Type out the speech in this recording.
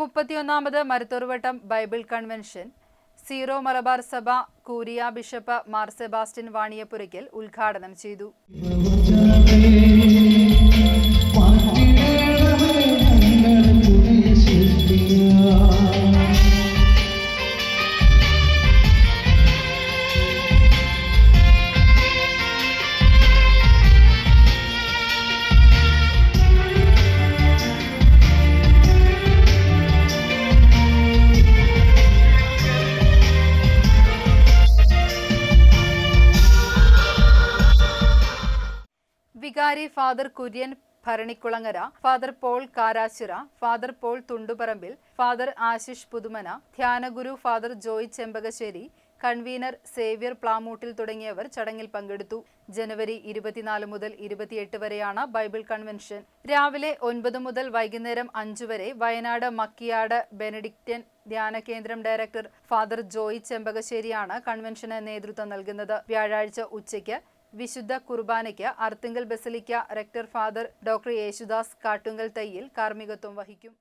മുപ്പത്തിയൊന്നാമത് Maruthorvattom Bible convention. Syro Malabar സഭ curia bishop Mar Sebastian Vaniyapurakkal ഉദ്ഘാടനം ചെയ്തു. വികാരി father Kurian Bharanikulangara father Paul Karashura father Paul Thundupparambil father Ashish Puthumana ധ്യാനഗുരു father Joy Chempakassery convener Xavier Plamoottil തുടങ്ങിയവർ ചടങ്ങിൽ പങ്കെടുത്തു. ജനുവരി ഇരുപത്തിനാല് മുതൽ ഇരുപത്തിയെട്ട് വരെയാണ് ബൈബിൾ കൺവെൻഷൻ. രാവിലെ ഒൻപത് മുതൽ വൈകുന്നേരം അഞ്ചു വരെ വയനാട് മക്കിയാട് ബെനഡിക്റ്റൻ ധ്യാന കേന്ദ്രം ഡയറക്ടർ ഫാദർ ജോയ് ചെമ്പകശ്ശേരിയാണ് കൺവെൻഷന് നേതൃത്വം നൽകുന്നത്. വ്യാഴാഴ്ച ഉച്ചയ്ക്ക് വിശുദ്ധ കുർബാനയ്ക്ക് Arthunkal basilica rector father doctor Yesudas Kattunkal Thayyil കാർമ്മികത്വം വഹിക്കും.